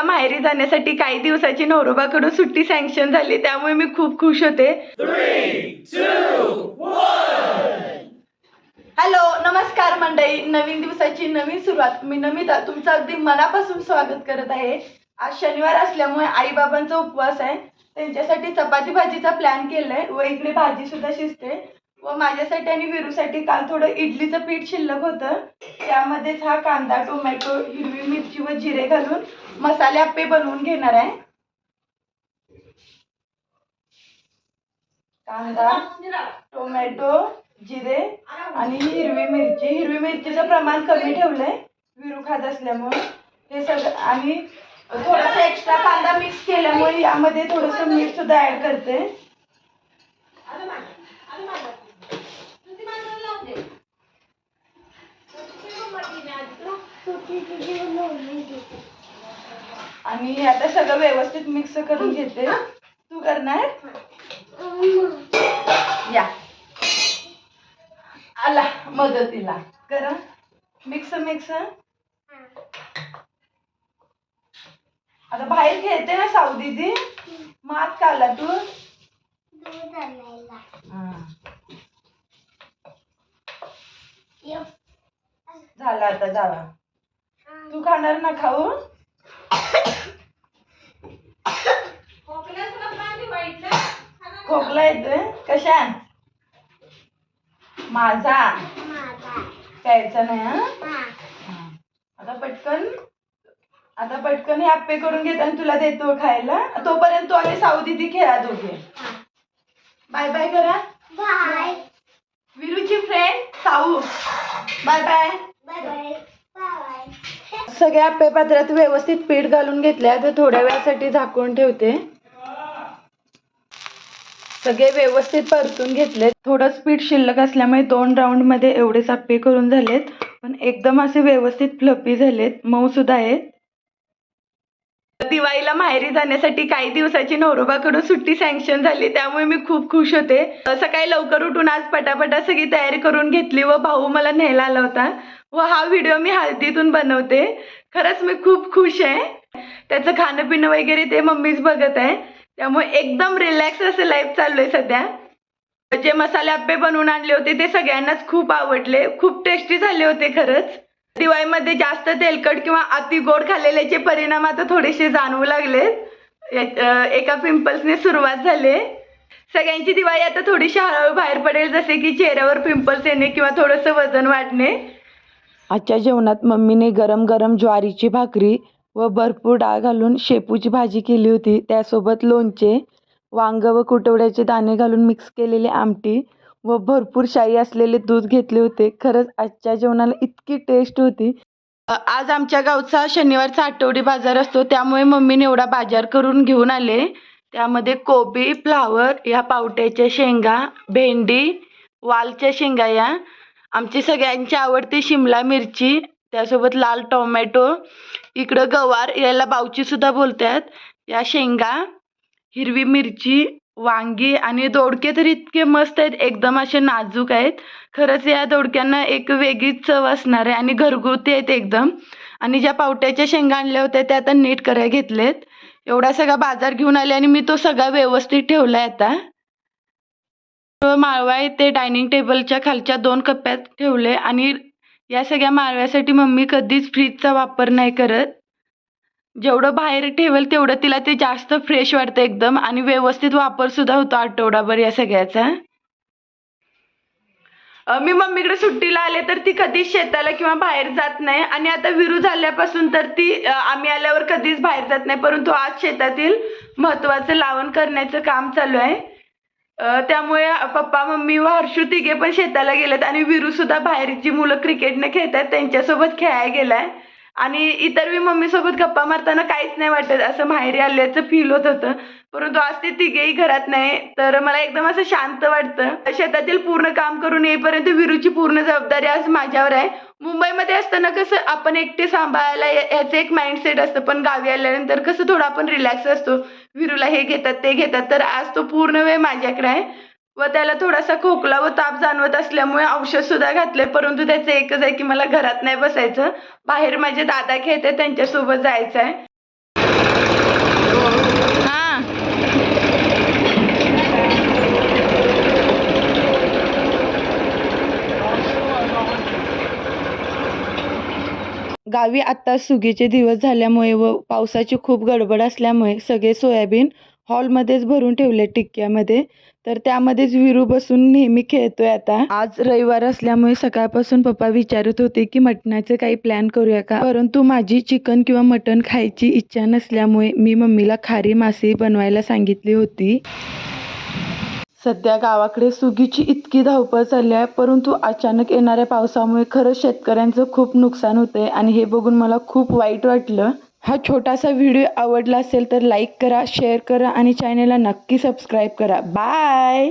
मला माहेरी जाण्यासाठी काही दिवसाची नवरोबाकडून सुट्टी सँक्शन झाली त्यामुळे मी खूप खुश होते. हॅलो नमस्कार मंडळी. नवीन दिवसाची नवीन सुरुवात. मी नमिता तुमचं अगदी मनापासून स्वागत करत आहे. आज शनिवार असल्यामुळे आईबाबांचा उपवास आहे. त्यांच्यासाठी चपाती भाजीचा प्लॅन केलाय. व इकडे भाजी सुद्धा शिजते. व माझ्यासाठी आणि विरूसाठी काल थोडं इडलीचं पीठ शिल्लक होतं. त्यामध्येच हा कांदा टोमॅटो हिरवी मिरची व जिरे घालून मसाले आप्पे बनवून घेणार आहे. कांदा टोमॅटो जिरे आणि हिरवी मिरची. हिरवी मिरचीचं प्रमाण कमी ठेवलंय. विरू खात असल्यामुळे हे सगळं आणि थोडासा एक्स्ट्रा कांदा मिक्स केल्यामुळे यामध्ये थोडंसं मीठ सुद्धा ऍड करते. आणि आता सगळं व्यवस्थित मिक्स करून घेते. तू करणार? या. आला मदतीला. करा. Mix mix. आता बाहेर खेळते ना सावदी ती मग आत का आला तू. झाला आता जावा. तू खाणार ना खाऊ? खोकला येतोय? कशात माझा? प्यायचा नाही हा. आता पटकन आता पटकन हे आप्पे करून घेत आणि तुला देतो खायला. तोपर्यंत तू आणि साऊदी ती खेळा दोघे. बाय बाय करा. बाय. विरूची फ्रेंड साऊ. Bye bye. सगळ्या आप्पे पात्रात व्यवस्थित पीठ घालून घेतल्या. तर थोड्या वेळासाठी झाकून ठेवते. सगळे व्यवस्थित परतून घेतले. थोडंच पीठ शिल्लक असल्यामुळे दोन राऊंडमध्ये एवढे आप्पे करून झालेत. पण एकदम असे व्यवस्थित फ्लपी झालेत. मऊ सुद्धा आहेत. दिवाळीला माहेरी जाण्यासाठी काही दिवसाची नवरोबाकडून सुट्टी सँक्शन झाली. त्यामुळे मी खूप खुश होते. सकाळी लवकर उठून आज पटापटा सगळी तयारी करून घेतली व भाऊ मला न्यायला आला होता. व हा व्हिडिओ मी हळदीतून बनवते. खरंच मी खूप खुश आहे. त्याचं खाणं पिणं वगैरे ते मम्मीच बघत आहे. त्यामुळे एकदम रिलॅक्स असं लाईफ चालू आहे सध्या. जे मसाले आप्पे बनवून आणले होते ते सगळ्यांनाच खूप आवडले. खूप टेस्टी झाले होते खरंच. दिवाळीमध्ये जास्त तेलकट किंवा अति गोड खाल्लेल्याचे परिणाम आता थोडेसे जाणवू लागले एका पिंपल्सने सुरुवात झाली. सगळ्यांची दिवाळी आता थोडीशी हळूहळू बाहेर पडेल जसे की चेहऱ्यावर पिंपल्स येणे किंवा थोडंसं वजन वाढणे. आजच्या जेवणात मम्मीने गरम गरम ज्वारीची भाकरी व भरपूर डाळ घालून शेपूची भाजी केली होती. त्यासोबत लोणचे वांग व कुटवड्याचे दाणे घालून मिक्स केलेली आमटी व भरपूर शाई असलेले दूध घेतले होते. खरंच आजच्या जेवणाला इतकी टेस्ट होती. आज आमच्या गावचा शनिवारचा आठवडी बाजार असतो. त्यामुळे मम्मीने एवढा बाजार करून घेऊन आले. त्यामध्ये कोबी फ्लावर या पावट्याच्या शेंगा भेंडी वालच्या शेंगा या आमची सगळ्यांची आवडती शिमला मिरची त्यासोबत लाल टोमॅटो इकडं गवार याला बावची सुद्धा बोलतात. या शेंगा हिरवी मिरची वांगी आणि दोडके तर इतके मस्त आहेत एकदम असे नाजूक आहेत. खरंच या दोडक्यांना एक वेगळीच चव असणार आहे आणि घरगुती आहेत एकदम. आणि ज्या पावट्याच्या शेंगा आणल्या होत्या त्या आता नीट करायला घेतलेत. एवढा सगळा बाजार घेऊन आले आणि मी तो सगळा व्यवस्थित ठेवला आहे आता. माळवा येथे डायनिंग टेबलच्या खालच्या दोन कप्प्यात ठेवले आणि या सगळ्या माळव्यासाठी मम्मी कधीच फ्रीजचा वापर नाही करत. जेवढं बाहेर ठेवेल तेवढं तिला ते जास्त फ्रेश वाटतं एकदम आणि व्यवस्थित वापर सुद्धा होतो आठवडाभर या सगळ्याचा. मी मम्मीकडे सुट्टीला आले तर ती कधीच शेताला किंवा बाहेर जात नाही आणि आता विरू झाल्यापासून तर ती आम्ही आल्यावर कधीच बाहेर जात नाही परंतु आज शेतातील महत्त्वाचं लावण करण्याचं काम चालू आहे. त्यामुळे पप्पा मम्मी व हर्षू तिघे पण शेताला गेलेत आणि विरू सुद्धा बाहेरची मुलं क्रिकेटने खेळतात त्यांच्यासोबत खेळायला गेलाय. आणि इतर मी मम्मी सोबत गप्पा मारताना काहीच नाही वाटत असं माहेरी आल्याचं फील होत होतं. परंतु आज ते तिघेही घरात नाही तर मला एकदम असं शांत वाटतं. शेतातील पूर्ण काम करून येईपर्यंत विरूची पूर्ण जबाबदारी आज माझ्यावर आहे. मुंबईमध्ये असताना कसं आपण एकटे सांभाळायला याचं एक माइंडसेट असतं पण गावी आल्यानंतर कसं थोडं आपण रिलॅक्स असतो. विरूला हे घेतात ते घेतात. तर आज तो पूर्ण वेळ माझ्याकडे आहे. व त्याला थोडासा खोकला व ताप जाणवत असल्यामुळे औषध सुद्धा घातले परंतु त्याचं एकच आहे की मला घरात नाही बसायचं. बाहेर माझे दादा खेळते त्यांच्यासोबत जायचं आहे गावी आत्ता सुगीचे दिवस झाल्यामुळे व पावसाची खूप गडबड असल्यामुळे सगळे सोयाबीन हॉलमध्येच भरून ठेवले टिक्क्यामध्ये. तर त्यामध्येच विरू बसून नेहमी खेळतोय आता. आज रविवार असल्यामुळे सकाळपासून पप्पा विचारत होते की मटणाचे काही प्लॅन करूया का? परंतु माझी चिकन किंवा मटण खायची इच्छा नसल्यामुळे मी मम्मीला खारी मासे बनवायला सांगितली होती. सध्या गावाकडे सुगीची इतकी धावपळ चालली आहे परंतु अचानक येणाऱ्या पावसामुळे खरंच शेतकऱ्यांचं खूप नुकसान होतंय आणि हे बघून मला खूप वाईट वाटलं. हा छोटासा व्हिडिओ आवडला असेल तर लाईक करा शेअर करा आणि चॅनेलला नक्की सबस्क्राईब करा. बाय!